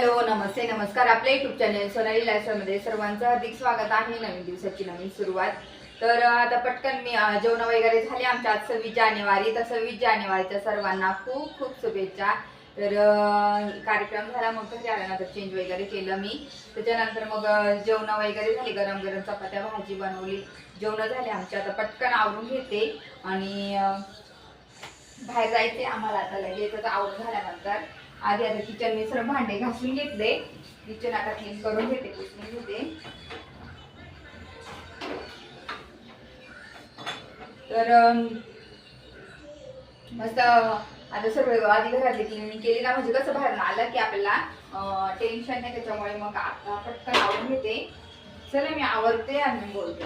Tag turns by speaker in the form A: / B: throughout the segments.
A: Hello नमस्ते नमस्कार. आपल्या YouTube channel Sonali मध्ये सर्वांचं हार्दिक स्वागत आहे. नवीन दिवसाची नवीन सुरुवात. तर आता पटकन मी जेवण वगैरे झाले आमच्या आज सव्वीस जानेवारी. तर सव्वीस जानेवारीच्या सर्वांना खूप खूप शुभेच्छा. तर कार्यक्रम झाला मग घरी आल्यानंतर चेंज वगैरे केलं मी. त्याच्यानंतर मग जेवणं वगैरे झाली गरम गरम चपात्या भाजी बनवली. जेवणं झाली आमच्या आता पटकन आवरून घेते आणि बाहेर जायचे आम्हाला आता लगेच आता आवरून झाल्यानंतर. आधी आता किचन मी सर्व भांडे घासून घेतले. किचन आता क्लीन करून घेते पुसून घेते. तर मस्त आता सर्व आधी घरातली क्लिनिंग केली ना म्हणजे कसं बाहेर आलं की आपल्याला टेन्शन नाही त्याच्यामुळे मग आता पटकन आवडून घेते. चला मी आवडते आणि बोलते.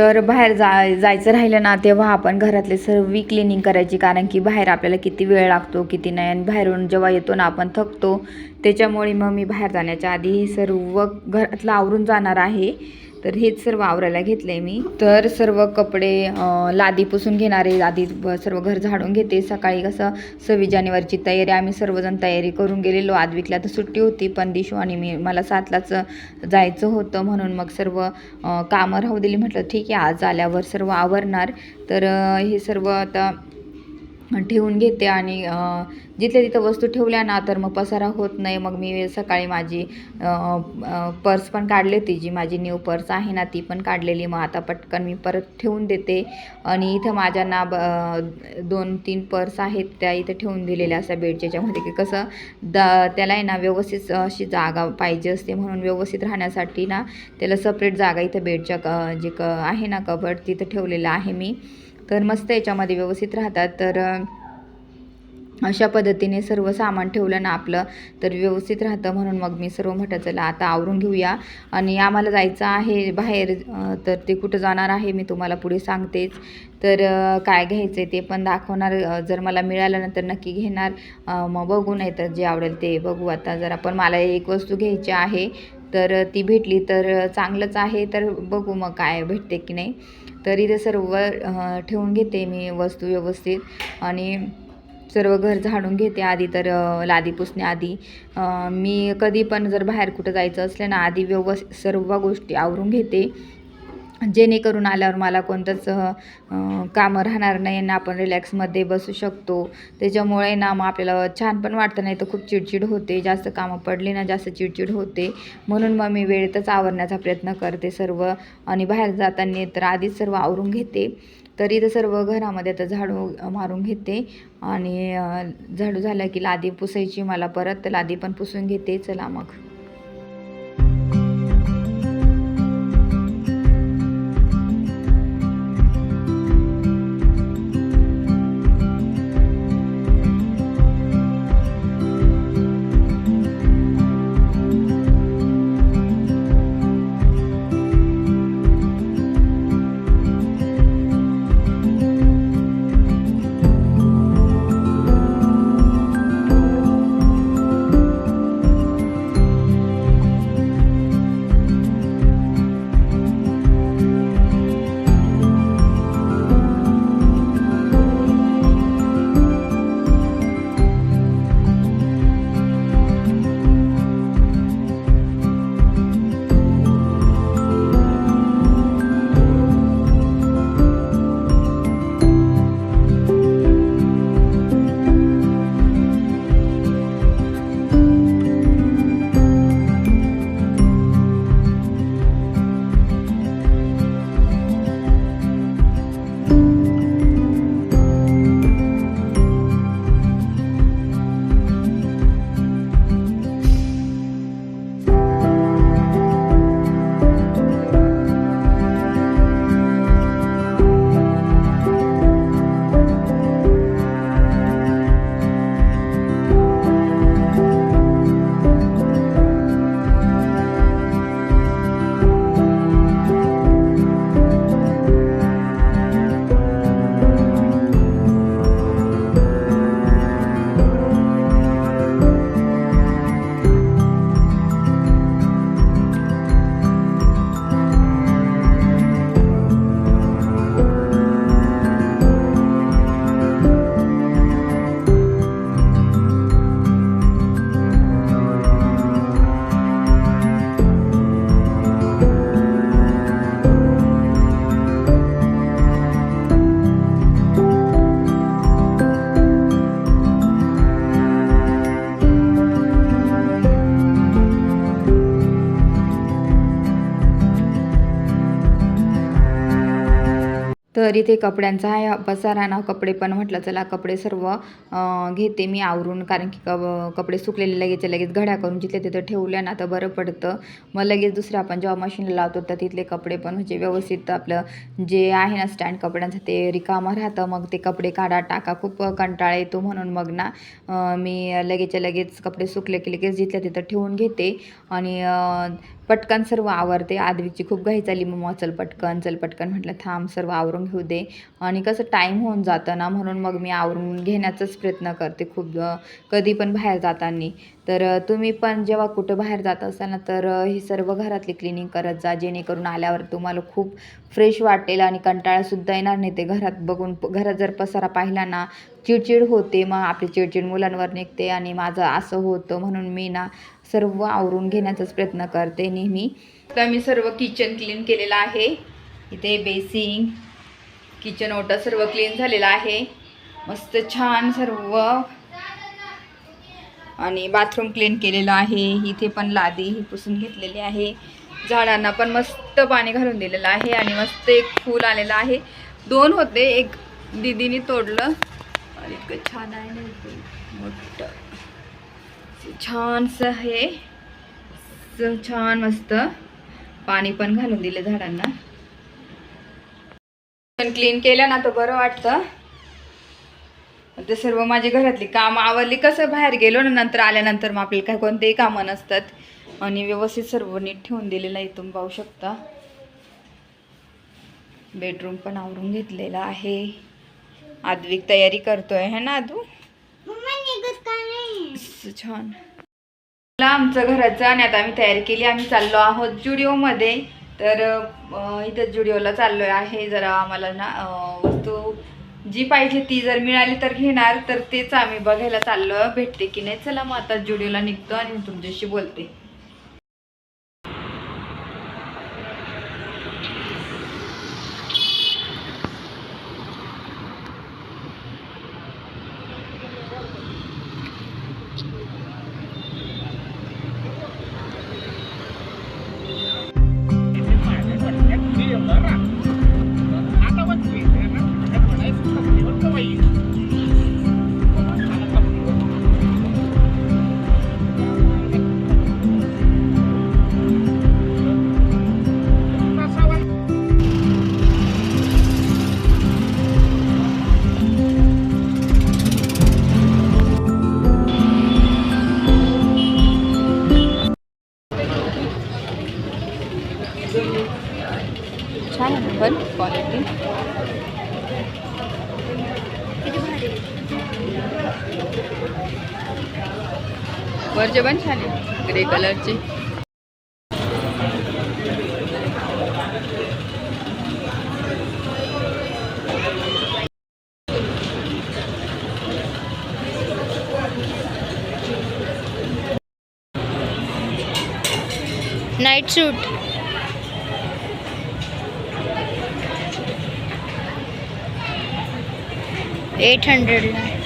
A: तर बाहेर जा जायचं राहिलं ना तेव्हा आपण घरातले सर्व क्लिनिंग करायची. कारण की बाहेर आपल्याला किती वेळ लागतो किती नाही. आणि बाहेरून जेव्हा येतो ना आपण थकतो. त्याच्यामुळे मग मी बाहेर जाण्याच्या आधी हे सर्व घरातलं आवरून जाणार आहे. तर हेच सर्व आवरायला घेतले मी. तर सर्व कपडे लादी पुसून घेणारे लादी सर्व घर झाडून घेते. सकाळी कसं सव्वीस जानेवारीची तयारी आम्ही सर्वजण तयारी करून गेलेलो. आदविकला तर सुट्टी होती पण दिशू आणि मी मला सातलाच जायचं होतं म्हणून मग सर्व कामं राहू दिली. म्हटलं ठीक आहे आज आल्यावर सर्व आवरणार. तर हे सर्व आता ठेवून घेते आणि जिथल्या तिथं वस्तू ठेवल्या ना तर मग पसारा होत नाही. मग मी सकाळी माझी पर्स पण काढली होती जी माझी न्यू पर्स आहे ना ती पण काढलेली. मग आता पटकन मी परत ठेवून देते. आणि इथं माझ्या ना ब दोन तीन पर्स आहेत त्या इथं ठेवून दिलेल्या असं बेडच्याच्यामध्ये की कसं द त्याला आहे ना व्यवस्थित अशी जागा पाहिजे असते. म्हणून व्यवस्थित राहण्यासाठी ना त्याला सपरेट जागा इथं बेडच्या क जे क आहे ना कबड तिथं ठेवलेलं आहे मी. तर मस्त याच्यामध्ये व्यवस्थित राहतात. तर अशा पद्धतीने सर्व सामान ठेवलं ना आपलं तर व्यवस्थित राहतं म्हणून मग मी सर्व म्हटलं चला आता आवरून घेऊया. आणि आम्हाला जायचं आहे बाहेर तर ते कुठं जाणार आहे मी तुम्हाला पुढे सांगतेच. तर काय घ्यायचं ते पण दाखवणार जर मला मिळालं नंतर नक्की घेणार. मग बघू नाही तर जे आवडेल ते बघू. आता जर आपण मला एक वस्तू घ्यायची आहे तर ती भेटली तर चांगलंच आहे. तर बघू मग काय भेटते की नाही. तरी ते सर्व ठेवून घेते मी वस्तू व्यवस्थित. आणि सर्व घर झाडून घेते आधी तर लादी पुसण्याआधी मी कधी पण जर बाहेर कुठं जायचं असलं ना आधी व्यवस्थित सर्व गोष्टी आवरून घेते. जेणेकरून आल्यावर मला कोणतंच कामं राहणार नाही आणि आपण रिलॅक्समध्ये बसू शकतो. त्याच्यामुळे ना मग आपल्याला छान पण वाटतं नाही तर खूप चिडचिड होते. जास्त कामं पडली ना जास्त चिडचिड होते. म्हणून मग मी वेळेतच आवरण्याचा प्रयत्न करते सर्व आणि बाहेर जाताना तर आधीच सर्व आवरून घेते. तरी तर सर्व घरामध्ये आता झाडू मारून घेते आणि झाडू झालं की लादी पुसायची मला परत तर लादी पण पुसून घेते. चला मग. तर इथे कपड्यांचा आहे पसारा ना कपडे पण म्हटलं चला कपडे सर्व घेते मी आवरून. कारण की क कपडे सुकलेले लगेच लगेच घड्या करून जिथले तिथं ठेवल्या ना तर बरं पडतं. मग लगेच दुसऱ्या आपण जेव्हा मशीनला लावतो तर तिथले कपडे पण म्हणजे व्यवस्थित आपलं जे आहे ना स्टँड कपड्यांचं ते रिकामं राहतं. मग ते कपडे काढा टाका. खूप कंटाळा येतो म्हणून मग ना मी लगेचच्या लगेच कपडे सुकले की लगेच जिथल्या तिथं ठेवून घेते. आणि पटकन सर्व आवरते. आदवीची खूप घाई चालली. मग चल पटकन चल पटकन म्हटलं थांब सर्व आवरून घेऊ दे. आणि कसं टाईम होऊन जातं ना म्हणून मग मी आवरून घेण्याचाच प्रयत्न करते खूप कधी पण बाहेर जाताना. तर तुम्ही पण जेव्हा कुठं बाहेर जात असाल ना तर हे ही सर्व घरातली क्लिनिंग करत जा. जेणेकरून आल्यावर तुम्हाला खूप फ्रेश वाटेल आणि कंटाळासुद्धा येणार नाही. ते घरात बघून घरात जर पसारा पाहिला ना चिडचिड होते. मग आपली चिडचिड मुलांवर निघते आणि माझं असं होतं म्हणून मी ना सर्व आवरून घेण्याचाच प्रयत्न करते नेहमी. तर मी सर्व किचन क्लीन केलेलं आहे. इथे बेसिंग किचन ओटा सर्व क्लीन झालेलं आहे. मस्त छान सर्व. आणि बाथरूम क्लीन केलेलं आहे. इथे पण लादी ही पुसून घेतलेली आहे. झाडांना पण मस्त पाणी घालून दिलेलं आहे आणि मस्त एक फूल आलेलं आहे. दोन होते. एक दिदीने तोडलं. आणि इतकं छान आहे ना छानसं हे छान मस्त पाणी पण घालून दिले झाडांना. पण क्लीन केलं ना तर बरं वाटतं. ते सर्व माझी घरातली कामं आवरली. कसं बाहेर गेलो ना नंतर आल्यानंतर मग आपल्याला काय कोणतेही कामं नसतात. आणि व्यवस्थित सर्व नीट ठेवून दिलेलं आहे तुम्ही पाहू शकता. बेडरूम पण आवरून घेतलेला आहे. आद्विक तयारी करतोय है ना आदू? असं छान. मला आमचं घरात आणि आता आम्ही तयारी केली. आम्ही चाललो आहोत जुडिओमध्ये. तर इथं जुडिओला चाललो आहे. जरा आम्हाला ना वस्तू जी पाहिजे ती जर मिळाली तर घेणार. तर तेच आम्ही बघायला चाललो भेटते की नाही? चला मग आता जुडिओला निघतो आणि तुमच्याशी बोलते. ग्रे
B: नाईट शूट एट हंड्रेडला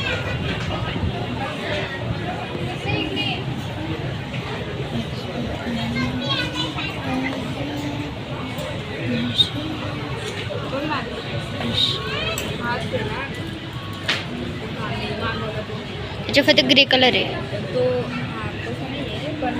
B: त्याच्या फक्त ग्रे कलर आहे.
A: तो हा तसा नाही आहे पण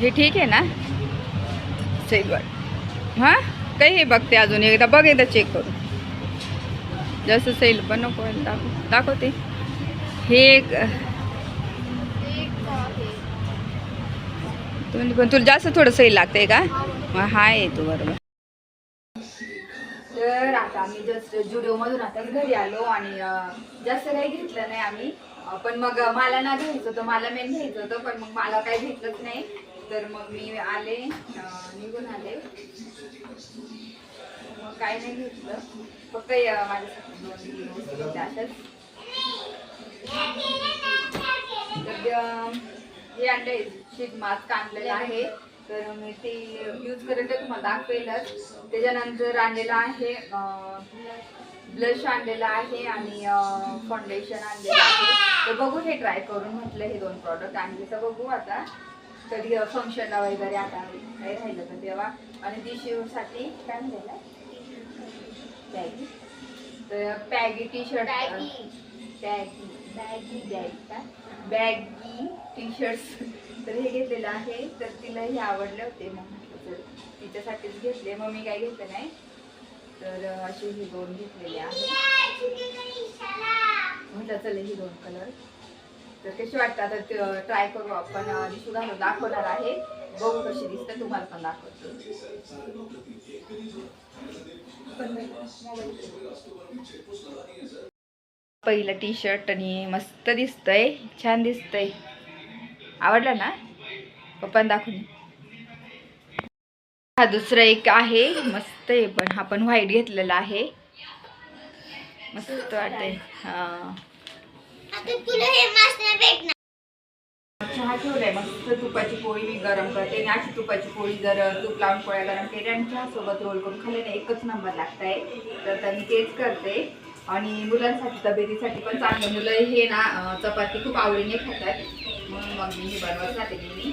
B: हे
A: ठीक आहे ना? सही बर हां? काही हे बघते अजून एकदा बघ एकदा चेक करू जसं सेल पण नको दाखव दाखवते. हे एक पण तुला जास्त थोडं सैल लागते का? हा येतो बरोबर. तर आता आम्ही जस्ट जुडिओमधून आता घरी आलो आणि जास्त काही घेतलं नाही आम्ही. पण मग मला ना घ्यायचं होतं मला मेन घ्यायचं होतं पण मग मला काही घेतलंच नाही. तर मग मी आले निघून आले. मग काय नाही घेतलं फक्त माझ्यासाठी दोन तीन तर हे आणलंय शीट मास्क आणलेलं आहे. तर मी ते यूज करत आहे तुम्हाला दाखवेलच. त्याच्यानंतर आणलेलं आहे ब्लश आणलेलं आहे आणि फाउंडेशन आणलेलं आहे. तर बघू हे ट्राय करून म्हटलं हे दोन प्रॉडक्ट आणले तर बघू आता कधी फंक्शनला वगैरे आता काही राहिलं तर तेव्हा. आणि दिशीसाठी काय म्हणलेलं? बॅगी तर पॅगी T shirt. Baggy baggy bag का? बॅगी टी शर्ट्स तर हे घेतलेलं आहे. तर तिला हे आवडले होते. मग म्हटलं चल तिच्यासाठीच घेतले. मग मी काय घेतलं नाही. तर अं, असे हे दोन घेतलेले आहेत. म्हटलं चल हे दोन कलर तर कशी वाटतं आता ट्राय करू आपण. दिशू घालून दाखवणार आहे. बघू कशी दिसते तुम्हाला पण दाखवतो. पहिलं टी शर्ट आणि मस्त दिसतंय. छान दिसतंय. आवडला ना? पप्पान दाखवून हा दुसरा एक आहे. मस्त आहे पण हा पण व्हाईट घेतलेला आहे. मस्त हा.
B: हे भेटणार.
A: चहा ठेवलाय. मस्त तुपाची पोळी मी गरम करते. आणि अशी तुपाची पोळी जर तूप लावून पोळ्या गरम केल्या आणि चहासोबत रोल करून खाल्ले ना एकच नंबर लागताय. तर मी तेच करते. आणि मुलांसाठी तब्येतीसाठी पण चांगलं. मुलं हे ना चपाती खूप आवडीने खातात. म्हणून मग मी हे बनवत राहते मी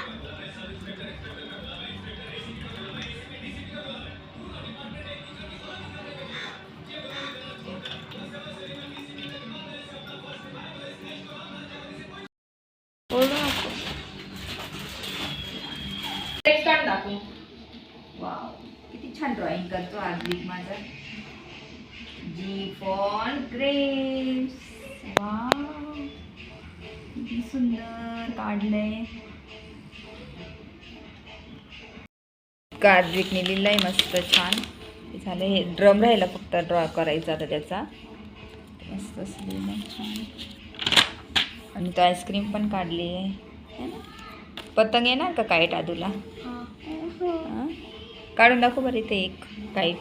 A: काढलंय कार्द्विकने लिहिलंय मस्त छान. झालं हे ड्रम राहिला फक्त ड्रॉ करायचा आता त्याचा. मस्त छान. आणि तो आईस्क्रीम पण काढली आहे. है ना? पतंग येणार का काईट आदूला? हा? काढून दाखव बरं इथे एक काईट.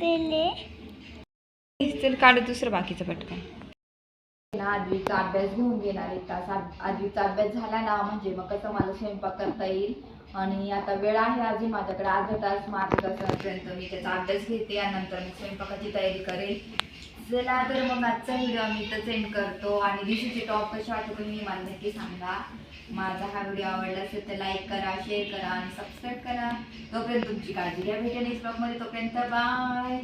B: पहिले
A: चल काढू दुसरं बाकीचं पटकन. आदवीचा अभ्यास घेऊन घेणार एक तास आद- आदवीचा अभ्यास झाला ना म्हणजे मग कसं मला स्वयंपाक करता येईल? आणि आता वेळ आहे अजून माझ्याकडे अर्धा तास मग तासापर्यंत मी त्याचा अभ्यास घेते यानंतर नंतर मी स्वयंपाकाची तयारी करेल चला तर मग आजचा व्हिडिओ मी इथं सेंड करतो. आणि दिवशीचे टॉप कसे वाटतो तुम्ही मला नक्की सांगा. माझा हा व्हिडिओ आवडला असेल तर लाईक करा शेअर करा आणि सबस्क्राईब करा. तोपर्यंत तुमची काळजी घ्या. भेटेल नेक्स्ट ब्लॉगमध्ये तोपर्यंत बाय